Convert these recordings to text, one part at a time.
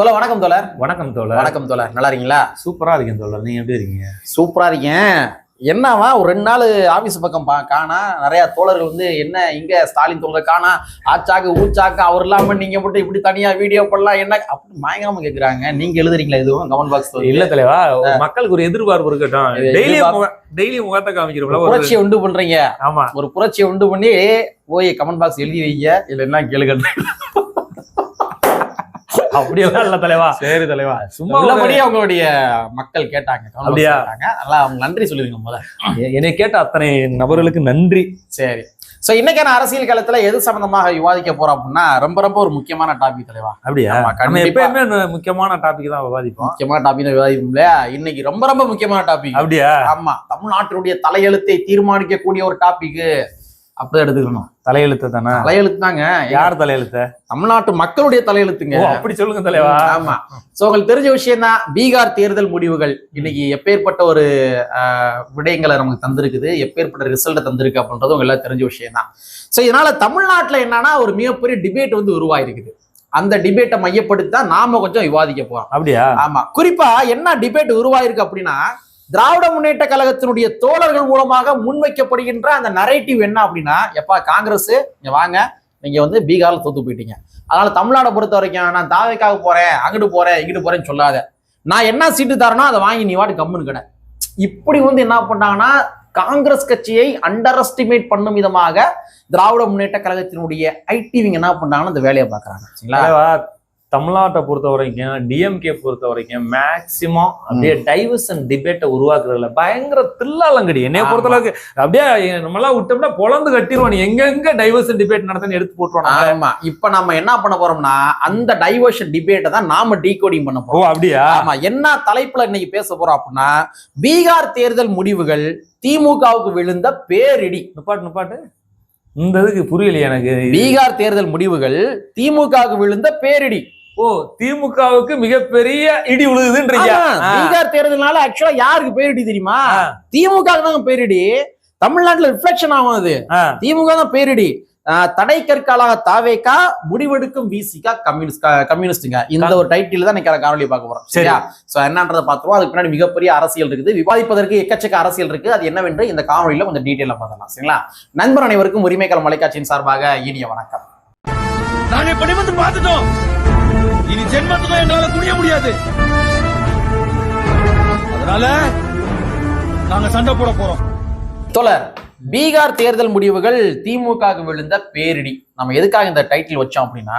தோழர் வணக்கம் தோழர். வணக்கம் தோழர். வணக்கம் தோழர். நல்லா இருக்கீங்களா? சூப்பரா இருக்கேன் தோழர். நீங்க எப்படி இருக்கீங்க? சூப்பரா இருக்கேன். என்னவா ஒரு ரெண்டு நாள் ஆபீஸ் பக்கம் பா காணா. நிறைய தோழர்கள் வந்து என்ன இங்க ஸ்டாலின் தோழர் காணா. ஆச்சாக்கு ஊச்சாக்கு அவர் இல்லாம நீங்க மட்டும் இப்படி தனியா வீடியோ பண்ணலாம் என்ன? அப்படி மயங்காம கேக்குறாங்க. நீங்க எழுதுறீங்களா எதுவும்? கமெண்ட் பாக்ஸ் இல்ல தலைவா மக்களுக்கு ஒரு எதிர்பார்ப்பு இருக்கட்டும். டெய்லி. டெய்லி முகத்தை காமிக்கிறோம்ல புரட்சியை உண்டு பண்றீங்க. ஆமா. ஒரு புரட்சியை உண்டு பண்ணி போய் கமெண்ட் பாக்ஸ் எழுதி வைங்க. இல்ல என்ன கேளுங்க. அப்படியெல்லாம் இல்ல தலைவா. சரி தலைவா. சும்மா உள்ளபடியே அவங்களுடைய மக்கள் கேட்டாங்க அப்படியா? நல்லா அவங்க நன்றி சொல்லுவீங்க முதல்ல. என்னை கேட்ட அத்தனை நபர்களுக்கு நன்றி. சரி. சோ இன்னைக்கான அரசியல் களத்துல எது சம்பந்தமாக விவாதிக்க போறோம் அப்படின்னா ரொம்ப ரொம்ப ஒரு முக்கியமான டாபிக் தலைவா. அப்படியா. எப்பயுமே முக்கியமான டாபிக் தான் விவாதிப்போம். முக்கியமான டாபிக் விவாதிப்போம் இல்லையா? இன்னைக்கு ரொம்ப ரொம்ப முக்கியமான டாபிக் அப்படியா? ஆமா தமிழ்நாட்டினுடைய தலையெழுத்தை தீர்மானிக்கக்கூடிய ஒரு டாபிக் அப்படிதான் எடுத்துக்கணும். தலையெழுத்து தானே? தலையெழுத்து தாங்க. யார் தலையெழுத்த? தமிழ்நாட்டு மக்களுடைய தலையெழுத்துங்க. அப்படி சொல்லுங்க தலைவா. ஆமா. சோ உங்களுக்கு தெரிஞ்ச விஷயம் தான் பீகார் தேர்தல் முடிவுகள். இன்னைக்கு எப்பேற்பட்ட ஒரு விடயங்களை நமக்கு தந்திருக்குது. எப்பேற்பட்ட ரிசல்ட் தந்திருக்கு அப்படின்றது உங்களுக்கு எல்லாம் தெரிஞ்ச விஷயம் தான் சோ இதனால தமிழ்நாட்டுல என்னன்னா ஒரு மிகப்பெரிய டிபேட் வந்து உருவாயிருக்குது. அந்த டிபேட்டை மையப்படுத்தி தான் நாம கொஞ்சம் விவாதிக்க போறோம். அப்படியா? ஆமா. குறிப்பா என்ன டிபேட் உருவாயிருக்கு அப்படின்னா திராவிட முன்னேற்ற கழகத்தினுடைய தோழர்கள் மூலமாக முன்வைக்கப்படுகின்ற அந்த நரேட்டிவ் என்ன அப்படின்னா எப்பா காங்கிரஸ் இங்க வாங்க. நீங்க வந்து பீகார்ல தோத்து போயிட்டீங்க. அதனால தமிழ்நாடை பொறுத்த வரைக்கும் நான் தாவைக்காக போறேன் அங்கிட்டு போறேன் இங்கிட்டு போறேன்னு சொல்லாத. நான் என்ன சீட்டு தரேனோ அதை வாங்கி நீ வாட்டு கம்முன்னு கடை. இப்படி வந்து என்ன பண்ணாங்கன்னா காங்கிரஸ் கட்சியை அண்டர் எஸ்டிமேட் பண்ணும் விதமாக திராவிட முன்னேற்ற கழகத்தினுடைய ஐடிவிங்க என்ன பண்ணாங்கன்னா இந்த வேலையை பாக்குறாங்க சரிங்களா? தமிழ்நாட்டை பொறுத்த வரைக்கும் டிஎம்கே பொறுத்த வரைக்கும் மேக்சிமம் அப்படியே டைவர்சன் டிபேட்டை உருவாக்குறதுல பயங்கர தில்லாலங்கடி என்னைய. பொறுத்த அளவுக்கு அப்படியே நம்மளாம் விட்டோம்னா பொழந்து கட்டிடுவோம். எங்கெங்க டைவர்சன் டிபேட் நடத்துன்னு எடுத்து போட்டுருவோம் ஆமா. இப்ப நம்ம என்ன பண்ண போறோம்னா அந்த டைவர்ஷன் டிபேட்டை தான் நாம டீகோடிங் பண்ண போறோம். அப்படியா? ஆமா. என்ன தலைப்புல இன்னைக்கு பேச போறோம் அப்படின்னா பீகார் தேர்தல் முடிவுகள் திமுகவுக்கு விழுந்த பேரிடி. நிப்பாட்டு நிப்பாட்டு. இந்த இதுக்கு புரியலையே எனக்கு. பீகார் தேர்தல் முடிவுகள் திமுகவுக்கு விழுந்த பேரிடி. ஓ திமுகவுக்கு மிகப்பெரிய இடி விழுகுதுன்றீங்க. பீகார் தேர்தல்னால ஆக்சுவலா யாருக்கு பேரிடி தெரியுமா. திமுக தாங்க பேரிடி தமிழ்நாட்டுல ரிஃப்ளெக்ஷன் ஆகும் அது. திமுக தான் பேரிடி ஆஹ் தடை கற்காலாக தாவேக்கா முடிவெடுக்கும் விசிகா கம்யூனிஸ்ட் கம்யூனிஸ்டுங்க இந்த ஒரு டைட்டில் தான் இன்னைக்கு காணொலி பார்க்க போறோம். சரி. சரியா? சோ என்னன்றதை பார்த்துருவோம். அதுக்கு பின்னாடி மிகப்பெரிய அரசியல் இருக்குது. விவாதிப்பதற்கு எக்கச்சக்க அரசியல் இருக்கு அது என்னவென்று இந்த காணொலியில கொஞ்சம் டீட்டெயிலா பார்த்தலாம் சரிங்களா? நண்பர் அனைவருக்கும் உரிமைகள் மலைக்காட்சியின் சார்பாக இனிய வணக்கம். நாங்க படிமத்து பார்த்துட்டோம். இனி ஜென்மத்துக்கும் எங்களால குனிய முடியாது. அதனால நாங்க சண்டை போட போறோம். தோழர் பீகார் தேர்தல் முடிவுகள் திமுகவுக்கு விழுந்த பேரிடி. நம்ம எதுக்காக இந்த டைட்டில் வச்சோம் அப்படின்னா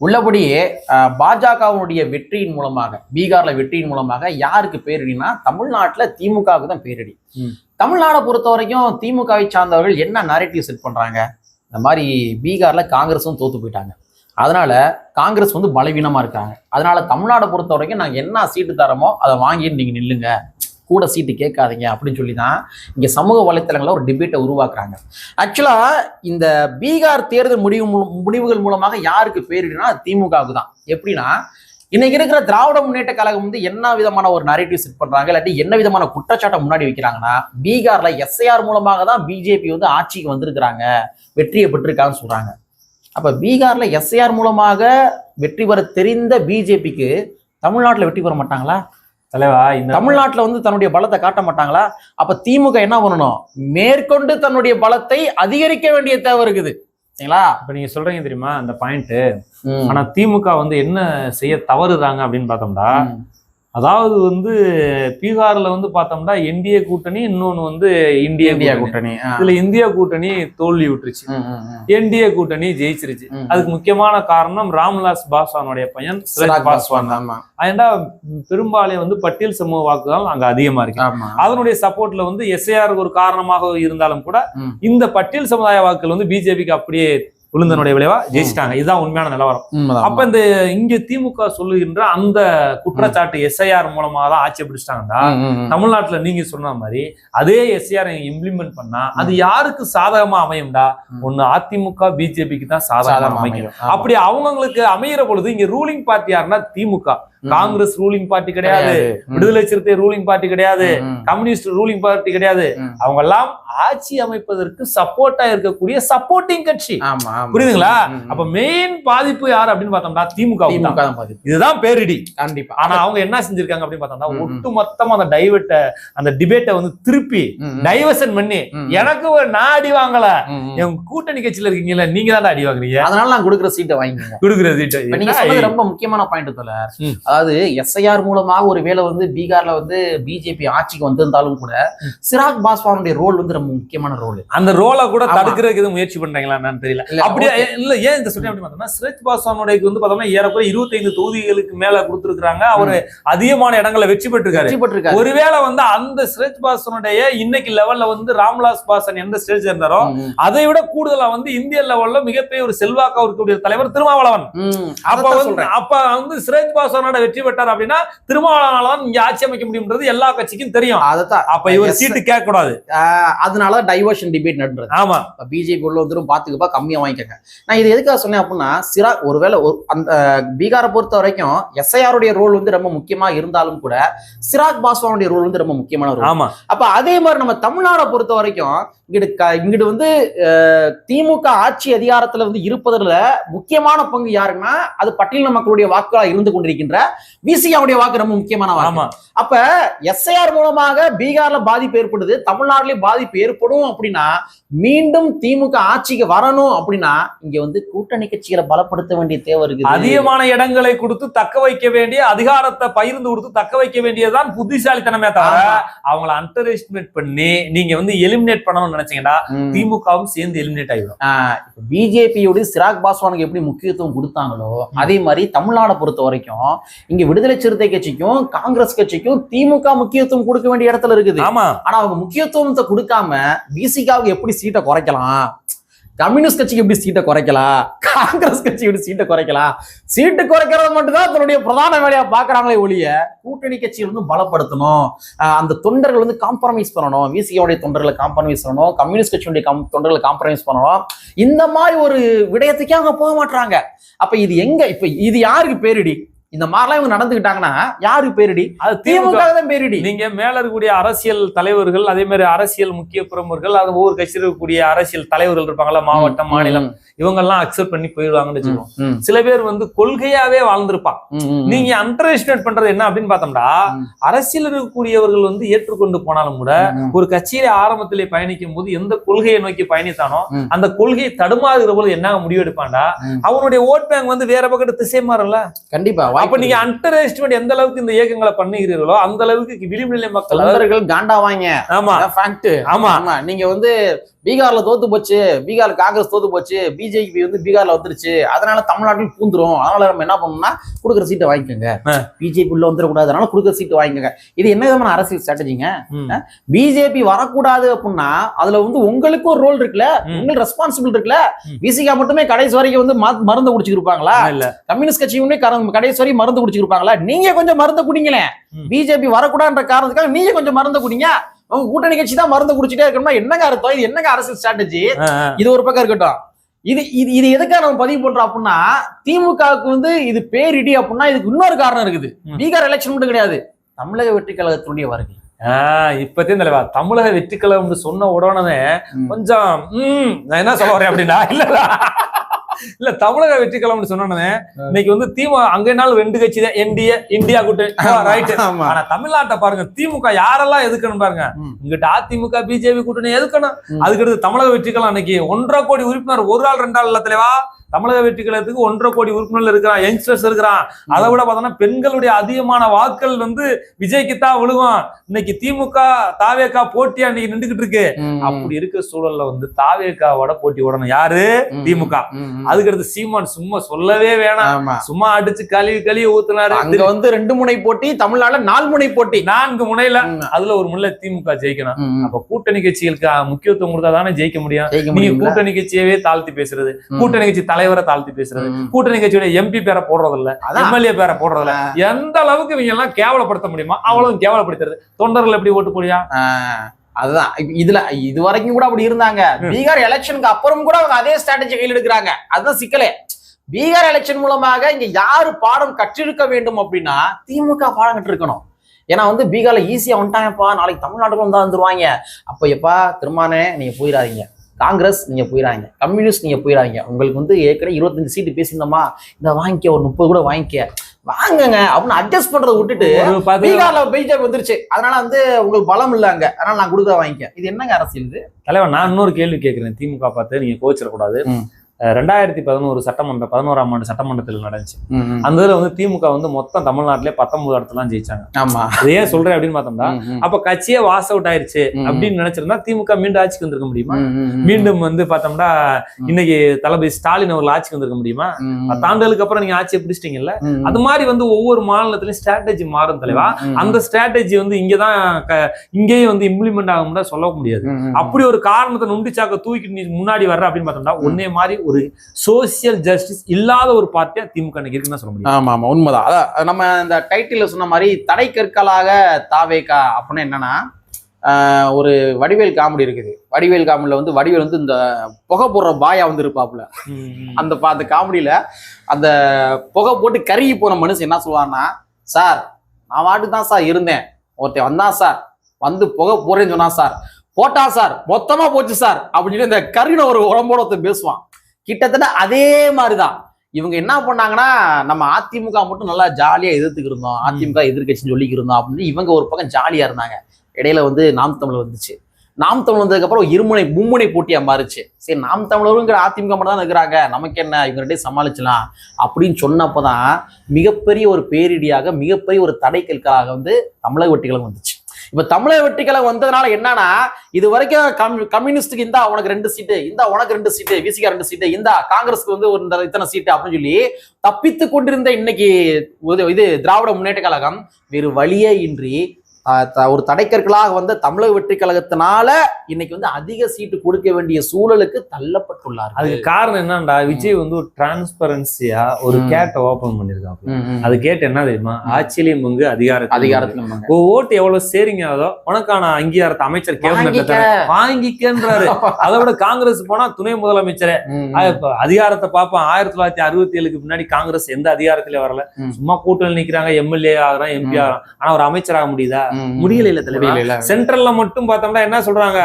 உள்ளபடியே அஹ், பாஜகவினுடைய வெற்றியின் மூலமாக பீகார்ல வெற்றியின் மூலமாக யாருக்கு பேரிடினா தமிழ்நாட்டுல திமுகவுக்கு தான் பேரிடி. தமிழ்நாடை பொறுத்த வரைக்கும் திமுகவை சார்ந்தவர்கள் என்ன நரேட்டிவ் செட் பண்றாங்க? இந்த மாதிரி பீகார்ல காங்கிரஸும் தோத்து போயிட்டாங்க. அதனால காங்கிரஸ் வந்து பலவீனமா இருக்காங்க. அதனால தமிழ்நாடை பொறுத்த வரைக்கும் நாங்க என்ன சீட்டு தரமோ அதை வாங்கிட்டு நீங்க நில்லுங்க. கூட சீட்டு கேட்காதீங்க அப்படின்னு சொல்லி தான் இங்கே சமூக வலைத்தளங்களில் ஒரு டிபேட்டை உருவாக்குறாங்க. ஆக்சுவலாக இந்த பீகார் தேர்தல் முடிவு முடிவுகள் மூலமாக யாருக்கு பேரிடுனா திமுகவுக்கு தான். எப்படின்னா இன்னைக்கு இருக்கிற திராவிட முன்னேற்ற கழகம் வந்து என்ன விதமான ஒரு நரேட்டிவ் செட் பண்றாங்க இல்லாட்டி என்ன விதமான குற்றச்சாட்டை முன்னாடி வைக்கிறாங்கன்னா பீகார்ல எஸ்ஐஆர் மூலமாக தான் பிஜேபி வந்து ஆட்சிக்கு வந்திருக்கிறாங்க வெற்றியை பெற்றிருக்காங்கன்னு சொல்றாங்க. அப்ப பீகார்ல எஸ்ஐஆர் மூலமாக வெற்றி பெற தெரிந்த பிஜேபிக்கு தமிழ்நாட்டுல வெற்றி பெற மாட்டாங்களா? தலைவா இந்த தமிழ்நாட்டுல வந்து தன்னுடைய பலத்தை காட்ட மாட்டாங்களா? அப்ப திமுக என்ன பண்ணணும்? மேற்கொண்டு தன்னுடைய பலத்தை அதிகரிக்க வேண்டிய தேவை இருக்குது. சரிங்களா? இப்ப நீங்க சொல்றீங்க தெரியுமா அந்த பாயிண்ட் ஆனா திமுக வந்து என்ன செய்ய தவறுறாங்க அப்படின்னு பார்த்தோம்னா. அதாவது வந்து பீகார்ல வந்து பார்த்தோம்னா என்டிஏ கூட்டணி இன்னொன்னு வந்து இந்திய இந்தியா கூட்டணி. இதுல இந்தியா கூட்டணி தோல்வி விட்டுருச்சு. என்டிஏ கூட்டணி ஜெயிச்சிருச்சு. அதுக்கு முக்கியமான காரணம் ராம்விலாஸ் பாஸ்வானுடைய பையன் பாஸ்வான் ஏன்டா பெரும்பாலும் வந்து பட்டியல் சமூக வாக்குகள் அங்க அதிகமா இருக்கு அதனுடைய சப்போர்ட்ல வந்து எஸ்ஏஆர் ஒரு காரணமாக இருந்தாலும் கூட. இந்த பட்டியல் சமுதாய வாக்குகள் வந்து பிஜேபிக்கு அப்படியே விழுந்தனுடைய விளைவா ஜெயிச்சிட்டாங்க. இதுதான் உண்மையான நிலவரம். அப்ப இந்த இங்க திமுக சொல்லுகின்ற அந்த குற்றச்சாட்டு எஸ்ஐஆர் மூலமா தான் ஆட்சி பிடிச்சிட்டாங்கன்னா. தமிழ்நாட்டுல நீங்க சொன்ன மாதிரி அதே எஸ்ஐஆர் இம்ப்ளிமெண்ட் பண்ணா அது யாருக்கு சாதகமா அமையும்டா. ஒண்ணு அதிமுக பிஜேபிக்கு தான் சாதகமா அமையும். அப்படி அவங்களுக்கு அமையிற பொழுது இங்க ரூலிங் பார்ட்டி யாருன்னா திமுக. காங்கிரஸ் ரூலிங் பார்ட்டி கிடையாது. விடுதலை சிறுத்தை ரூலிங் பார்ட்டி கிடையாது. கம்யூனிஸ்ட் ரூலிங் பார்ட்டி கிடையாது. அவங்க எல்லாம் ஆட்சி அமைப்பதற்கு சப்போர்ட்டா இருக்கக்கூடிய சப்போர்ட்டிங் கட்சி. புரியுதுங்களா. அப்ப மெயின் பாதிப்பு யார் அப்படின்னு பார்த்தோம்னா திமுக இதுதான் பேரிடி கண்டிப்பா ஆனா அவங்க என்ன செஞ்சிருக்காங்க அப்படின்னு பார்த்தோம்னா. ஒட்டு மொத்தமா அந்த டைவர்ட்ட அந்த டிபேட்டை வந்து திருப்பி. டைவர்ஷன் பண்ணி. எனக்கு ஒரு நான் அடி வாங்கல. என் கூட்டணி கட்சியில இருக்கீங்கல்ல நீங்க தான் அடி வாங்குறீங்க அதனால நான் கொடுக்குற சீட்டை இப்ப நீங்க சொன்னது ரொம்ப முக்கியமான பாயிண்ட் தல. அதாவது எஸ்ஐஆர் மூலமாக ஒரு வேளை வந்து பீகார்ல வந்து பிஜேபி ஆட்சிக்கு வந்திருந்தாலும் கூட சிராக் பாஸ்வானுடைய ரோல் வந்து ரொம்ப முக்கியமான ரோல். அந்த ரோலை கூட. தடுக்கிறதுக்கு எதுவும் முயற்சி பண்றாங்களா என்னன்னு தெரியல. அப்படியே. இல்ல ஏன் இந்த சொல்லி அப்படி பார்த்தோம்னா சிரேஜ் பாஸ்வானுடையக்கு வந்து பார்த்தோம்னா ஏறக்குறைய இருபத்தைந்து தொகுதிகளுக்கு மேல கொடுத்துருக்காங்க அவரு அதிகமான இடங்களை வெற்றி பெற்றிருக்காரு. பெற்றிருக்காரு. ஒருவேளை வந்து அந்த சிரேஜ் பாசனுடைய இன்னைக்கு லெவல்ல வந்து ராம்விலாஸ் பாசன் எந்த ஸ்டேஜ் இருந்தாரோ. அதை விட கூடுதலா வந்து இந்திய லெவல்ல மிகப்பெரிய ஒரு செல்வாக்கா இருக்கக்கூடிய தலைவர் திருமாவளவன். அப்ப வந்து. அப்ப வந்து சிரேஜ் பாசனோட வெற்றி பெற்றார் அப்படின்னா திருமாவளவனால தான் இங்க ஆட்சி அமைக்க முடியும்ன்றது எல்லா கட்சிக்கும் தெரியும். அதைத்தான். அப்ப இவர். சீட்டு கேட்க கூடாது அதனால டைவர்ஷன் டிபேட் நடந்தது ஆமா. பிஜேபி உள்ள வந்துடும் பாத்துக்கப்பா கம்மியா வாங்கிக்கங்க. நான் இது எதுக்காக சொன்னேன் அப்படின்னா சிராக் ஒருவேளை ஒரு- அந்த பீகாரை பொறுத்த வரைக்கும் எஸ்ஐஆருடைய ரோல் வந்து ரொம்ப முக்கியமா இருந்தாலும் கூட சிராக் பாஸ்வானுடைய ரோல் வந்து ரொம்ப முக்கியமான ரோல் ஆமா. அப்ப அதே மாதிரி நம்ம தமிழ்நாடை பொறுத்த வரைக்கும் இங்கிட்டு இங்கிட்டு வந்து திமுக ஆட்சி அதிகாரத்துல வந்து இருப்பதுல முக்கியமான பங்கு யாருன்னா அது பட்டியலின மக்களுடைய வாக்குகளா இருந்து கொண்டிருக்கின்ற விசிகாவுடைய வாக்கு ரொம்ப முக்கியமான வாக்கு. அப்ப எஸ்ஐஆர் மூலமாக பீகார்ல பாதிப்பு ஏற்படுது தமிழ்நாட்டிலேயும் பாதிப்பு ஏற்படும் அப்படின்னா மீண்டும் திமுக ஆட்சிக்கு வரணும் அப்படின்னா இங்க வந்து கூட்டணி கட்சிகளை பலப்படுத்த வேண்டிய தேவை இருக்குது. அதிகமான இடங்களை கொடுத்து தக்க வைக்க வேண்டிய அதிகாரத்தை பகிர்ந்து கொடுத்து தக்க வைக்க வேண்டியதுதான் புத்திசாலித்தனமே தவிர. அவங்கள அண்டர் எஸ்டிமேட் பண்ணி நீங்க வந்து எலிமினேட் பண்ணணும்னு நினைச்சீங்கன்னா. திமுகவும் சேர்ந்து எலிமினேட் ஆயிடும். பிஜேபியோட சிராக் பாஸ்வானுக்கு எப்படி முக்கியத்துவம் கொடுத்தாங்களோ அதே மாதிரி தமிழ்நாடை பொறுத்த வரைக்கும் இங்க விடுதலை சிறுத்தை கட்சிக்கும் காங்கிரஸ் கட்சிக்கும் திமுக முக்கியத்துவம் கொடுக்க வேண்டிய இடத்துல இருக்குது. ஆமா. ஆனா அவங்க முக்கியத்துவத்தை கொடுக்காம பிசிகாவுக்கு எப்படி சீட்டை குறைக்கலாம்? கம்யூனிஸ்ட் கட்சிக்கு எப்படி சீட்டை குறைக்கலாம்? காங்கிரஸ் கட்சி எப்படி சீட்டை குறைக்கலாம்? சீட்டு குறைக்கிறது மட்டும்தான் தன்னுடைய பிரதான வேலையா பாக்குறாங்களே ஒழிய கூட்டணி கட்சியை வந்து பலப்படுத்தணும். அந்த தொண்டர்கள் வந்து காம்ப்ரமைஸ் பண்ணணும். விசிகாவுடைய தொண்டர்களை காம்ப்ரமைஸ் பண்ணணும். கம்யூனிஸ்ட் கட்சியுடைய கம் தொண்டர்களை காம்ப்ரமைஸ் பண்ணணும். இந்த மாதிரி ஒரு விடயத்துக்கே அவங்க போக மாட்டாங்க அப்ப இது எங்க இப்ப இது யாருக்கு பேரிடி? இந்த மாதிரிலாம் இவங்க நடந்துக்கிட்டாங்கன்னா யாருக்கு பேரிடி? அது திமுக தான் பேரிடி. நீங்க மேல இருக்கக்கூடிய அரசியல் தலைவர்கள் அதே மாதிரி அரசியல் முக்கிய பிரமுகர்கள் அது ஒவ்வொரு கட்சியில் இருக்கக்கூடிய அரசியல் தலைவர்கள் இருப்பாங்கல்ல மாவட்டம் மாநிலம். இவங்க எல்லாம் அக்செப்ட் பண்ணி போயிடுவாங்கன்னு வச்சுக்கோங்க. சில பேர் வந்து கொள்கையாவே வாழ்ந்திருப்பான். நீங்க அண்டர் எஸ்டிமேட் பண்றது என்ன அப்படின்னு பார்த்தோம்னா. அரசியல் இருக்கக்கூடியவர்கள் வந்து ஏற்றுக்கொண்டு போனாலும் கூட ஒரு கட்சியில ஆரம்பத்திலே பயணிக்கும் போது எந்த கொள்கையை நோக்கி பயணித்தானோ. அந்த கொள்கையை தடுமாறுகிற போது என்ன முடிவெடுப்பான்டா. அவனுடைய ஓட் பேங்க் வந்து வேற பக்கத்து திசை மாறல கண்டிப்பா அப்ப நீங்க அண்டர் எஸ்டிமேட் எந்த அளவுக்கு இந்த இயக்கங்களை பண்ணுகிறீர்களோ அந்த அளவுக்கு விளிம்புநிலை மக்கள் அதாவது- தொண்டர்கள் காண்டாவாங்க ஆமா. ஆமா. ஆமா. நீங்க வந்து பீகார்ல தோத்து போச்சு பீகார்ல காங்கிரஸ் தோத்து போச்சு பிஜேபி வந்து பீகார்ல வந்துருச்சு. அதனால தமிழ்நாட்டில் பூந்துரும். அதனால நம்ம என்ன பண்ணணும்னா கொடுக்குற சீட்டை வாங்கிக்கோங்க. பிஜேபி உள்ள வந்துடக்கூடாது. அதனால கொடுக்குற சீட்டை வாங்கிக்கோங்க. இது என்ன விதமான அரசியல் ஸ்ட்ராட்டஜிங்க. பிஜேபி வரக்கூடாது அப்படின்னா அதுல வந்து உங்களுக்கு ஒரு ரோல் இருக்குல்ல. உங்களுக்கு ரெஸ்பான்சிபிள் இருக்குல்ல? ம். பிசிகா மட்டுமே கடைசி வரைக்கும் வந்து மருந்து குடிச்சிருப்பாங்களா இல்ல கம்யூனிஸ்ட் கட்சியுமே கடைசி வரையும் மருந்து குடிச்சிருப்பாங்களா நீங்க கொஞ்சம் மருந்து குடிங்களேன். பிஜேபி வரக்கூடாதுன்ற காரணத்துக்காக நீங்க கொஞ்சம் மருந்து குடிங்க. உங்க கூட்டணி கட்சி தான் மருந்து குடிச்சிட்டே இருக்கணும்னா என்னங்க அர்த்தம்? இது என்னங்க அரசியல் ஸ்ட்ராட்டஜி. இது ஒரு பக்கம் இருக்கட்டும். இது இது இது எதுக்காக நம்ம பதிவு பண்றோம் அப்படின்னா திமுகவுக்கு வந்து இது பேரிடி அப்படின்னா இதுக்கு இன்னொரு காரணம் இருக்குது. பீகார் எலெக்ஷன் மட்டும் கிடையாது. தமிழக வெற்றி கழகத்தினுடைய வருகை. ஆஹ் இப்பத்தையும் தலைவா தமிழக வெற்றி கழகம்னு சொன்ன உடனே. கொஞ்சம் நான் என்ன சொல்ல வரேன் அப்படின்னா இல்ல இல்ல தமிழக வெற்றி கழகம்னு இன்னைக்கு வந்து திமுக அங்க நாள் ரெண்டு கட்சி தான் என்டிஏ இந்தியா கூட்டணி ரைட் ஆமா ஆனா தமிழ்நாட்டை பாருங்க திமுக யாரெல்லாம் எதுக்கணும் பாருங்க. இங்கிட்ட அதிமுக பிஜேபி கூட்டணி எதுக்கணும். அதுக்கடுத்து தமிழக வெற்றி கழகம் அன்னைக்கு ஒன்றரை கோடி உறுப்பினர் ஒரு ஆள் ரெண்டு ஆள் இல்ல தலைவா? தமிழக வெற்றி கழகத்துக்கு ஒன்றரை கோடி உறுப்பினர் இருக்கிறான் யங்ஸ்டர்ஸ் இருக்கிறான் அதை விட பார்த்தோம்னா பெண்களுடைய அதிகமான வாக்கள் வந்து விஜய்க்கு தான் விழுகும் இன்னைக்கு திமுக தாவேக்கா போட்டியா இன்னைக்கு நின்றுகிட்டு இருக்கு. அப்படி இருக்க சூழல்ல வந்து தாவேக்காவோட போட்டி விடணும் யாரு. திமுக. அதுக்கடுத்து சீமான் சும்மா சொல்லவே வேணாம் சும்மா அடிச்சு கழுவி கழுவி ஊத்துனாரு அங்க வந்து ரெண்டு முனை போட்டி தமிழ்நாடுல நாலு முனை போட்டி நான்கு முனையில. அதுல ஒரு முல்ல திமுக ஜெயிக்கணும். அப்ப கூட்டணி கட்சிகளுக்கு முக்கியத்துவம் கொடுத்தா தானே ஜெயிக்க முடியும் நீங்க? கூட்டணி கட்சியவே தாழ்த்தி பேசுறது. கூட்டணி கட்சி தலைவரை தாழ்த்தி பேசுறது. கூட்டணி கட்சியோட எம்பி பேரை போடுறது இல்ல. எம்எல்ஏ பேரை போடுறது இல்ல எந்த அளவுக்கு இவங்க எல்லாம் கேவலப்படுத்த முடியுமா அவ்வளவு கேவலப்படுத்துறது. தொண்டர்கள் எப்படி ஓட்டு போடியா அதுதான். இதுல இது வரைக்கும் கூட அப்படி இருந்தாங்க. பீகார் எலெக்ஷனுக்கு அப்புறம் கூட அவங்க அதே ஸ்ட்ராட்டஜி கையில் எடுக்கிறாங்க. அதுதான் சிக்கலே. பீகார் எலெக்ஷன் மூலமாக இங்க யாரு பாடம் கற்றிருக்க வேண்டும் அப்படின்னா திமுக பாடம் கற்றிருக்கணும். ஏன்னா வந்து பீகார்ல ஈஸியா வந்துட்டாங்கப்பா. நாளைக்கு தமிழ்நாட்டுக்கு வந்தா வந்துருவாங்க. அப்ப எப்பா திருமானே நீங்க போயிடாதீங்க. காங்கிரஸ் நீங்க போயிடாதீங்க. கம்யூனிஸ்ட் நீங்க போயிடாதீங்க. உங்களுக்கு வந்து ஏற்கனவே இருபத்தஞ்சு சீட்டு பேசியிருந்தோமா? இந்த வாங்கிக்க ஒரு முப்பது கூட வாங்கிக்க. வாங்குங்க அப்படின்னு அட்ஜஸ்ட் பண்றதை விட்டுட்டு பீகார்ல பிஜேபி வந்துருச்சு. அதனால வந்து உங்களுக்கு பலம் இல்ல அங்க. அதனால நான் கொடுக்க வாங்கிக்க. இது என்னங்க அரசியல் இது? தலைவர் நான் இன்னொரு கேள்வி கேட்கிறேன். திமுக பார்த்து நீங்க கோச்சிடக்கூடாது ரெண்டாயிரத்தி பதினோரு சட்டமன்ற பதினோராம் ஆண்டு சட்டமன்றத்தில் நடந்துச்சு அந்த இதுல வந்து திமுக வந்து மொத்தம் தமிழ்நாட்டிலே பத்தொன்பது இடத்துல ஜெயிச்சாங்க ஆமா அது ஏன் சொல்றேன் அப்படின்னு பார்த்தோம்னா. அப்ப கட்சியே வாஸ் அவுட் ஆயிருச்சு. அப்படின்னு நினைச்சிருந்தா திமுக மீண்டும் ஆட்சிக்கு வந்திருக்க முடியுமா. மீண்டும் வந்து பார்த்தோம்னா. இன்னைக்கு தளபதி ஸ்டாலின் அவர்கள் ஆட்சிக்கு வந்திருக்க முடியுமா. பத்தாண்டுகளுக்கு அப்புறம் நீங்க ஆட்சியை பிடிச்சிட்டீங்கல்ல. அது மாதிரி வந்து ஒவ்வொரு மாநிலத்திலயும் ஸ்ட்ராட்டஜி மாறும் தலைவா. அந்த ஸ்ட்ராட்டஜி வந்து இங்கதான் இங்கேயும் வந்து இம்ப்ளிமெண்ட் ஆகும்னா சொல்ல முடியாது. அப்படி ஒரு காரணத்தை நொண்டிச்சாக்க தூக்கிட்டு முன்னாடி வர்ற அப்படின்னு பார்த்தோம்னா ஒன்னே மாதிரி ஒரு சோசியல் ஜஸ்டிஸ் இல்லாத ஒரு பார்ட்டியா திமுக இருக்குன்னு சொல்ல முடியும். ஆமா ஆமா உண்மைதான். அதான் நம்ம இந்த டைட்டில் சொன்ன மாதிரி தடை கற்களாக தாவேக்கா அப்படின்னு என்னன்னா ஒரு வடிவேல் காமெடி இருக்குது. வடிவேல் காமெடியில வந்து வடிவேல் வந்து இந்த புகை போடுற பாயா வந்து இருப்பாப்புல. அந்த அந்த காமெடியில அந்த புகை போட்டு கருகி போன மனுஷன் என்ன சொல்லுவான்னா சார் நான் வாட்டு தான் சார் இருந்தேன். ஒருத்தன் வந்தான் சார். வந்து புகை போறேன்னு சொன்னான் சார். போட்டா சார். மொத்தமா போச்சு சார். அப்படின்னு இந்த கருகின ஒரு உடம்போட ஒருத்தன் பேசுவான். கிட்டத்தட்ட அதே மாதிரிதான். இவங்க என்ன பண்ணாங்கன்னா நம்ம அதிமுக மட்டும் நல்லா ஜாலியா எதிர்த்துக்கு இருந்தோம். அதிமுக எதிர்க்கட்சின்னு சொல்லிக்கு இருந்தோம் அப்படின்னு இவங்க ஒரு பக்கம் ஜாலியா இருந்தாங்க. இடையில வந்து நாம் தமிழ் வந்துச்சு. நாம் தமிழ் வந்ததுக்கு அப்புறம் இருமுனை மும்முனை போட்டியா மாறுச்சு. சரி நாம் தமிழருங்கிற அதிமுக மட்டும் தான் இருக்கிறாங்க. நமக்கு என்ன? இவங்க ரெண்டையும் சமாளிச்சலாம் அப்படின்னு சொன்னப்பதான் மிகப்பெரிய ஒரு பேரிடியாக மிகப்பெரிய ஒரு தடைக்கற்களாக வந்து தமிழக வெட்டிகளும் வந்துச்சு. இப்ப தமிழக வெட்டிக்கலை வந்ததுனால என்னன்னா இது வரைக்கும் கம்- கம்யூனிஸ்டுக்கு இந்தா உனக்கு ரெண்டு சீட்டு இந்தா உனக்கு ரெண்டு சீட்டு விசிகா ரெண்டு சீட்டு இந்தா காங்கிரஸ்க்கு வந்து ஒரு இந்த இத்தனை சீட்டு அப்படின்னு சொல்லி தப்பித்து கொண்டிருந்த இன்னைக்கு இது- இது திராவிட முன்னேற்ற கழகம் வேறு வழியே இன்றி ஒரு தடைக்கற்களாக வந்த தமிழக வெற்றி கழகத்தினால இன்னைக்கு வந்து அதிக சீட்டு கொடுக்க வேண்டிய சூழலுக்கு தள்ளப்பட்டுள்ளார் அதுக்கு காரணம் என்னன்னா விஜய் வந்து ஒரு டிரான்ஸ்பரன்சியா ஒரு. கேட்ட ஓபன் பண்ணிருக்காங்க அது கேட்டு என்ன தெரியுமா? ஆட்சியிலையும் பங்கு அதிகாரத்தில் அதிகாரத்துல ஓட்டு எவ்வளவு சேரிங்க அதோ உனக்கான அங்கீகாரத்தை அமைச்சர் கேபினெட்ல வாங்கிக்கன்றாரு. அதை விட காங்கிரஸ் போனா துணை முதலமைச்சரே. அதிகாரத்தை பார்ப்போம். ஆயிரத்தி தொள்ளாயிரத்தி அறுபத்தி ஏழுக்கு முன்னாடி காங்கிரஸ் எந்த அதிகாரத்திலே வரல. சும்மா கூட்டணி நிக்கிறாங்க. எம்எல்ஏ ஆகுறான் எம்பி. ஆகுறான். ஆனா ஒரு அமைச்சராக முடியுதா? முடியல இல்ல தலைவா. சென்ட்ரல்ல மட்டும் பார்த்தோம்னா என்ன சொல்றாங்க?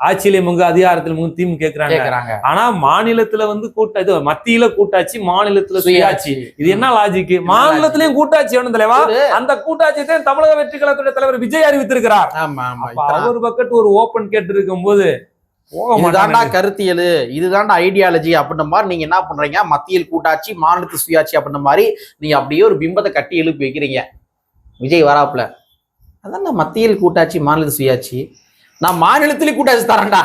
ஆட்சியிலே முங்கு அதிகாரத்தில் முங்கு கேக்குறாங்க. கேக்குறாங்க. ஆனா மாநிலத்துல வந்து கூட்ட இது மத்தியில கூட்டாட்சி மாநிலத்துல சுயாட்சி. இது என்ன லாஜிக் மாநிலத்திலயும் கூட்டாட்சி வேணும் தலைவா. அந்த கூட்டாட்சியத்தை தமிழக வெற்றி கழகத்துடைய தலைவர் விஜய் அறிவித்திருக்கிறார். அவர் பக்கத்து ஒரு ஓபன் கேட்டு இருக்கும்போது போக இதுதான்டா கருத்தியல். இதுதான்டா ஐடியாலஜி அப்படின்ற மாதிரி நீங்க என்ன பண்றீங்க? மத்தியில் கூட்டாட்சி மாநிலத்து சுயாட்சி அப்படின்ற மாதிரி நீங்க அப்படியே ஒரு பிம்பத்தை கட்டி எழுப்பி வைக்கிறீங்க. விஜய் வராப்புல. அதான் மத்தியில் கூட்டாட்சி மாநிலத்து சுயாட்சி. நான் மாநிலத்திலே கூட்டாட்சி தரேன்டா.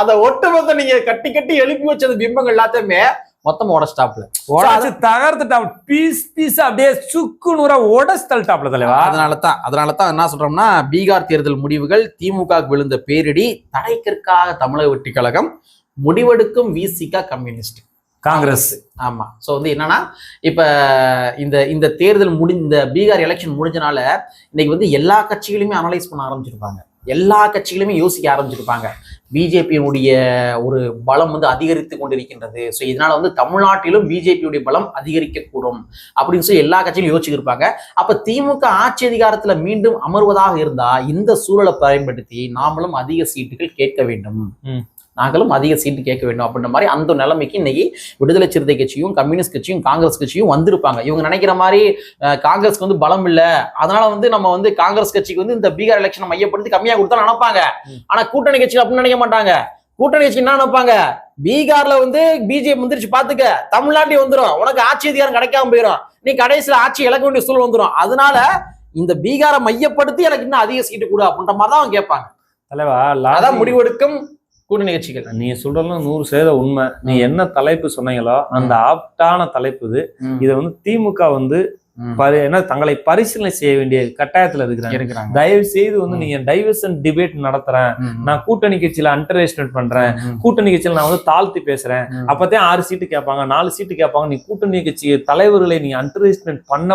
அந்த ஒட்டுமொத்த நீங்க கட்டி கட்டி எழுப்பி வச்சது பிம்பங்கள் எல்லாத்தையுமே மொத்தம் உடச்சிட்டாப்ல உடச்சு தகர்த்துட்டா பீஸ் பீஸ் அப்படியே சுக்கு நூறா உடச்சு தள்ளிட்டாப்ல தலைவா? அதனால தான் அதனால தான் என்ன சொல்றோம்னா பீகார் தேர்தல் முடிவுகள் திமுக விழுந்த பேரிடி தடைக்கிற்காக தமிழக வெற்றி கழகம் முடிவெடுக்கும் விசிகா கம்யூனிஸ்ட். காங்கிரஸ். ஆமா. ஸோ வந்து என்னன்னா இப்ப இந்த இந்த தேர்தல் முடி இந்த பீகார் எலெக்ஷன் முடிஞ்சனால இன்னைக்கு வந்து எல்லா கட்சிகளுமே அனலைஸ் பண்ண ஆரம்பிச்சிருப்பாங்க. எல்லா கட்சிகளுமே யோசிக்க ஆரம்பிச்சிருப்பாங்க. பிஜேபியினுடைய ஒரு பலம் வந்து அதிகரித்து கொண்டிருக்கின்றது. ஸோ இதனால வந்து தமிழ்நாட்டிலும் பிஜேபியுடைய பலம் அதிகரிக்கக்கூடும் அப்படின்னு சொல்லி எல்லா கட்சியிலும் யோசிச்சிருப்பாங்க அப்ப திமுக ஆட்சி அதிகாரத்துல மீண்டும் அமர்வதாக இருந்தா இந்த சூழலை பயன்படுத்தி நாமளும் அதிக சீட்டுகள் கேட்க வேண்டும். நாங்களும் அதிக சீட்டு கேட்க வேண்டும் அப்படின்ற மாதிரி அந்த நிலைமைக்கு இன்னைக்கு விடுதலை சிறுத்தை கட்சியும் கம்யூனிஸ்ட் கட்சியும் காங்கிரஸ் கட்சியும் வந்திருப்பாங்க. இவங்க நினைக்கிற மாதிரி காங்கிரஸ்க்கு வந்து பலம் இல்ல. அதனால வந்து நம்ம வந்து காங்கிரஸ் கட்சிக்கு வந்து இந்த பீகார் எலெக்ஷனை மையப்படுத்தி கம்மியா கொடுத்தா நினைப்பாங்க. ஆனா கூட்டணி கட்சிகள் அப்படின்னு நினைக்க மாட்டாங்க. கூட்டணி கட்சி என்ன நினைப்பாங்க? பீகார்ல வந்து பிஜேபி வந்துருச்சு பாத்துக்க. தமிழ்நாட்டில் வந்துரும். உனக்கு ஆட்சி அதிகாரம் கிடைக்காம போயிடும் நீ கடைசியில ஆட்சி இழக்க வேண்டிய சூழல் வந்துரும். அதனால இந்த பீகாரை மையப்படுத்தி எனக்கு இன்னும் அதிக சீட்டு கொடு அப்படின்ற மாதிரி தான் அவங்க கேட்பாங்க. தலைவா அதான் முடிவெடுக்கும். கூட்டணி கட்சிகள் நீ சொல்றதுலாம் நூறு சதவீத உண்மை. நீ. என்ன தலைப்பு சொன்னீங்களோ அந்த ஆப்டான தலைப்பு இது. இதை வந்து திமுக வந்து என்ன தங்களை பரிசீலனை செய்ய வேண்டிய கட்டாயத்துல இருக்கிறாங்க. தயவு செய்து வந்து. நீங்க டைவர்சன் டிபேட் நடத்துறேன். நான் கூட்டணி கட்சியில அண்டர் எஸ்டிமேட் பண்றேன். கூட்டணி கட்சியில நான் வந்து தாழ்த்தி பேசுறேன். அப்பதான் ஆறு சீட்டு கேட்பாங்க நாலு சீட்டு கேட்பாங்க. நீ கூட்டணி கட்சி தலைவர்களை நீ அண்டர் எஸ்டிமேட் பண்ண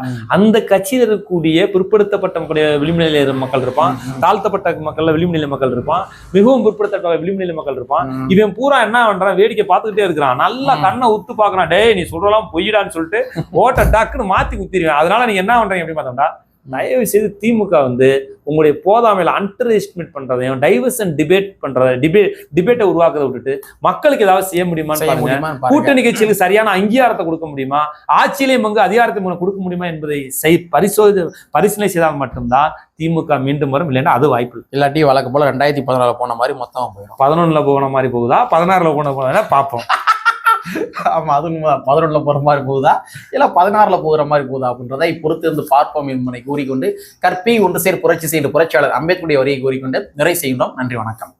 ம். அந்த கட்சியில் இருக்கக்கூடிய பிற்படுத்தப்பட்ட விளிம்புநிலை மக்கள் இருப்பான். தாழ்த்தப்பட்ட மக்கள்ல விளிம்புநிலை மக்கள் இருப்பான். மிகவும் பிற்படுத்தப்பட்ட விளிம்புநிலை மக்கள் இருப்பான். இவன் பூரா என்ன பண்றான்? வேடிக்கை பார்த்துக்கிட்டே இருக்கிறான். நல்லா. கண்ணை உத்து பாக்குறான் டேய் நீ சொல்றலாம் பொய்யிடான்னு சொல்லிட்டு ஓட்ட டக்குன்னு டக்குன்னு மாத்தி குத்திடுவேன் அதனால நீங்க என்ன பண்றீங்க அப்படின்னு பார்த்தோம்னா தயவு செய்து திமுக வந்து உங்களுடைய போதாமையில அண்டர் எஸ்டிமேட் பண்றதையும் டைவர்சன் டிபேட் பண்றத டிபேட் டிபேட்டை உருவாக்குறத விட்டுட்டு மக்களுக்கு ஏதாவது செய்ய முடியுமான்னு பாருங்க. கூட்டணி கட்சிகளுக்கு சரியான அங்கீகாரத்தை கொடுக்க முடியுமா? ஆட்சியிலையும் பங்கு அதிகாரத்தை கொடுக்க முடியுமா என்பதை செய் பரிசோதி பரிசீலனை செய்தால் மட்டும்தான் திமுக மீண்டும் வரும். இல்லைன்னா அது வாய்ப்பு இல்லை. இல்லாட்டி வழக்கு போல ரெண்டாயிரத்தி பதினாறுல போன மாதிரி மொத்தமா போயிடும் பதினொன்னுல போன மாதிரி போகுதா? பதினாறுல போன போனா பார்ப்போம் ஆமா அது பதினொன்றில் போகிற மாதிரி போகுதா? இல்லை பதினாறுல போகிற மாதிரி போகுதா அப்படின்றதை பொறுத்து இருந்து பார்ப்போம் என்பதை கூறிக்கொண்டு கற்பி ஒன்று சேர் புரட்சி செய்து புரட்சியாளர் அம்பேத்கருடைய வரியை கூறிக்கொண்டு நிறை செய்கின்றோம். நன்றி வணக்கம்.